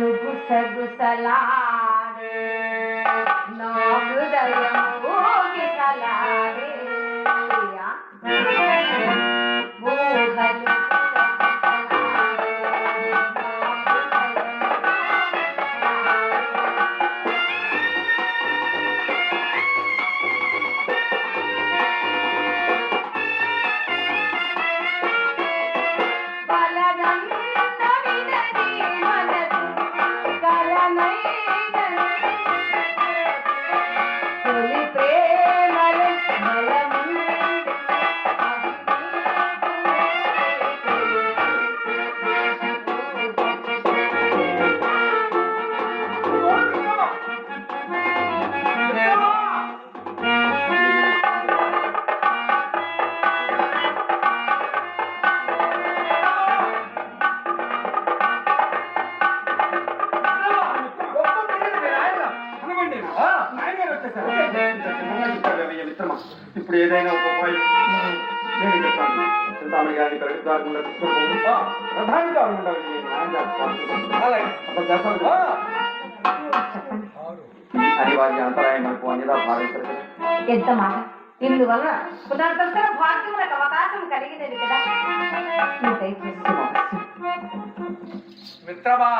गुस गुसला दया ఇప్పుడు ఏదైనా ఒక ఉపాయం. నేను చెప్తాను చింతామణి గారిని ప్రగతి దారుకుండా తీసుకుని ప్రధాని? ఈ అనివార్య అంతరాయం మనకు అన్నిదా భావించదు ఎంత మాట? ఇందువల్ల పునర్దర్శన భాగ్యములకు అవకాశం కలిగినది కదా. మిత్రమా?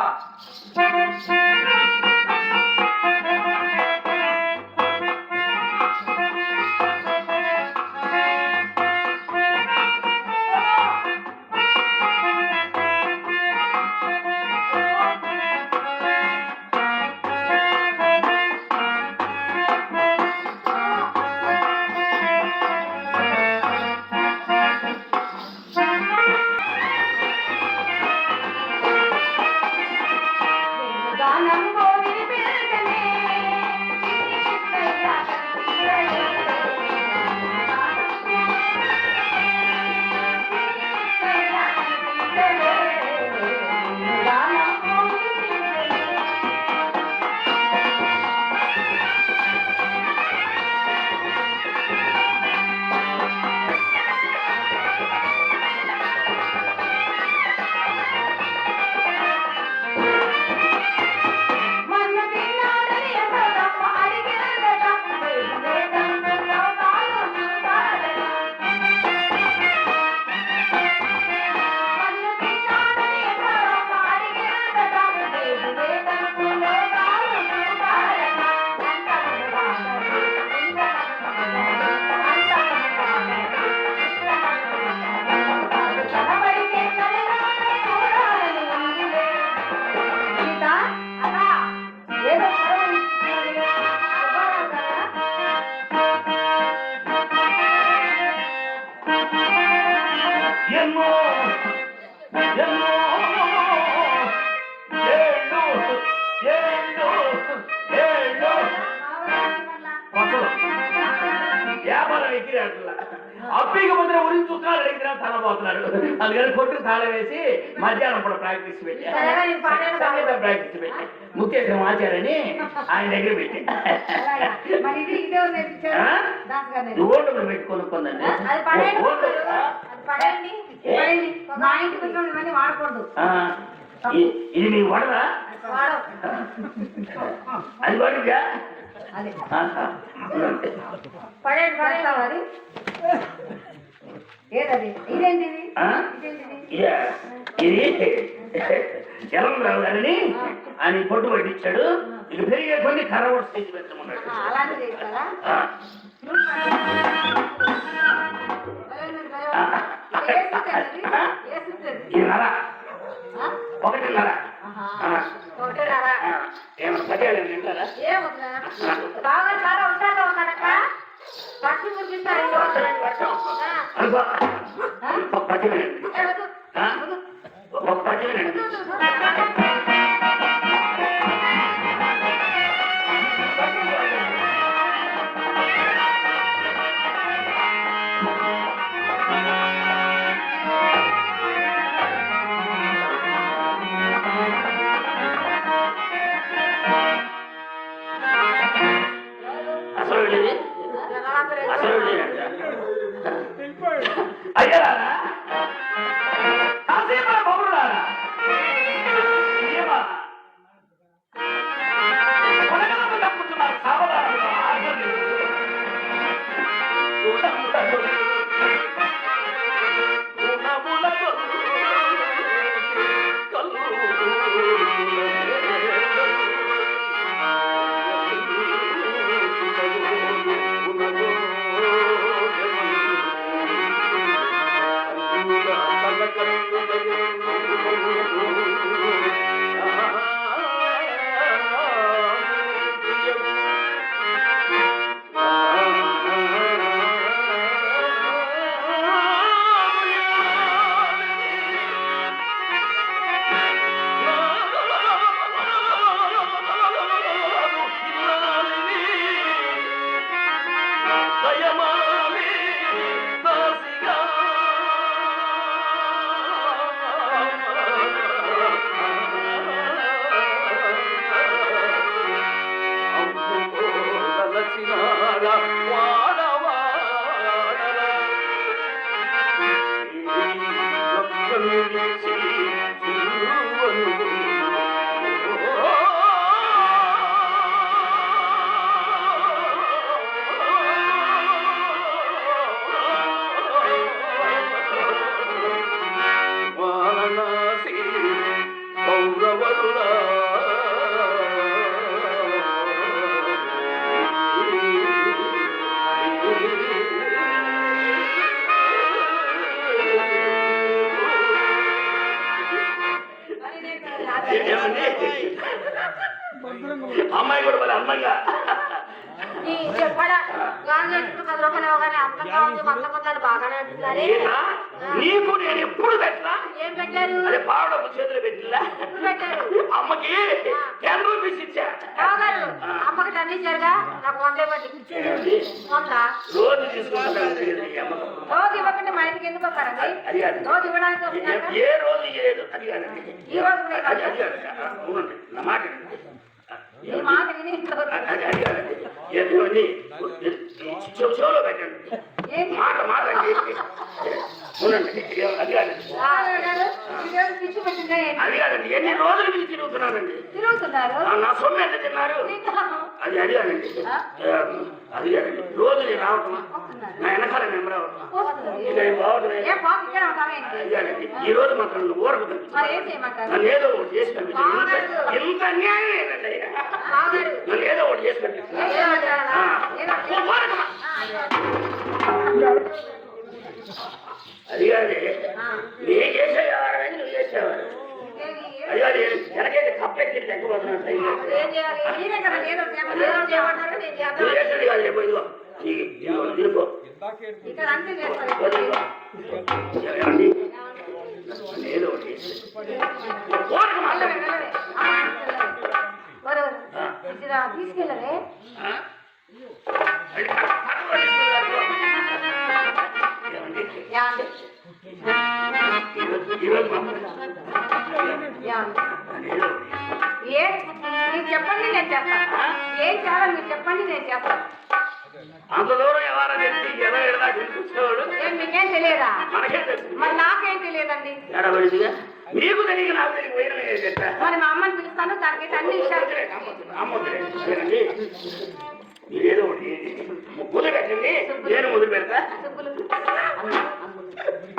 ఎన్నో ఎన్నో ఏళ్ళు ఏళ్ళు ఏళ్ళు పసలు వ్యాపారం అప్పిక ముందర ఉరించి చూస్తున్నారు ఎక్కిన తల పోతున్నారు. అందుకని కొట్టు తాళం వేసి మధ్యాహ్నం కూడా ప్రాక్టీస్ పెట్టి. సంగీత ప్రాక్టీస్ పెట్టి. ముఖ్యంగా ఆచారని ఆయన దగ్గర పెట్టి. ఇదే. ఓటు పెట్టి కొనుక్కుందండి. మా ఇది నీ వడరా? అది వడిగా పడేయండి పడేస్తావు అది ఏదది? ఇదేంటిది? ఇది. ఎలంరావు గారిని ఆయన పొట్టు పట్టించాడు ఇక పెరిగే కొన్ని కర్ర కూడా స్టేజ్ పెట్టమన్నాడు అలాంటిది ఆ. అనుకో ఆ? ఒక కొందరు బాగానే అంటున్నారే? నీకు నేను ఎప్పుడు పెట్టినా ఏం పెట్టారు అదే పావడపు చేతులు పెట్టిలా? పెట్టారు అమ్మకి టెన్ రూపీస్ ఇచ్చా. రావుగారు అమ్మకి టన్ ఇచ్చారుగా? నాకు వందే వంద రోజు తీసుకుంటాను రోజు ఇవ్వకుండా మా ఇంటికి ఎందుకు వస్తారండి. రోజు ఇవ్వడానికి ఏ రోజు ఇయ్యలేదు అది కాదండి ఈ రోజు అవునండి. నా మాట వినండి. ఈ మాట విని చెవులో పెట్టండి. మాట మాట అది కాదండి ఎన్ని రోజులు మీకు తిరుగుతున్నానండి తిరుగుతున్నారు ఆ, నా సొమ్ము ఎంత తిన్నారు. అది అది కాదండి అది కాదండి రోజు నేను రావటమా. నా వెనకాల మేము రావటమా బాగుంటుంది ఈ రోజు మాత్రం ఊరకు మరి చేయమంటారు నన్ను ఏదో ఒకటి చేసి ఇంత ఇంత అన్యాయం ఏంటండి నన్ను ఏదో ఒకటి చేసి అది కాదు నేను నువ్వు కాదు కప్పెక్కి తగ్గిపోతున్నాడు. నువ్వు చేసేది కాదు రేపు ఇదిగో. తిరుగు. ఏదో ఒకటి తీసుకెళ్ళవే. ఏ మీరు చెప్పండి నేను చేస్తాను ఏం చేయాలి మీరు చెప్పండి నేను చేస్తాను అంత దూరం ఎవరైనా వ్యక్తి ఎలా ఎడదా మీకేం తెలియదా మరి నాకేం తెలియదండి మీకు నీకు తెలియక నాకు తెలియక మరి మా అమ్మని పిలుస్తాను దానికి అన్ని విషయాలు వద్దులే, నమ్మొద్దు, నమ్మొద్దులే. ఏదో ఒకటి ముగ్గులు పెట్టండి నేను మొదలు పెడతా Yeah.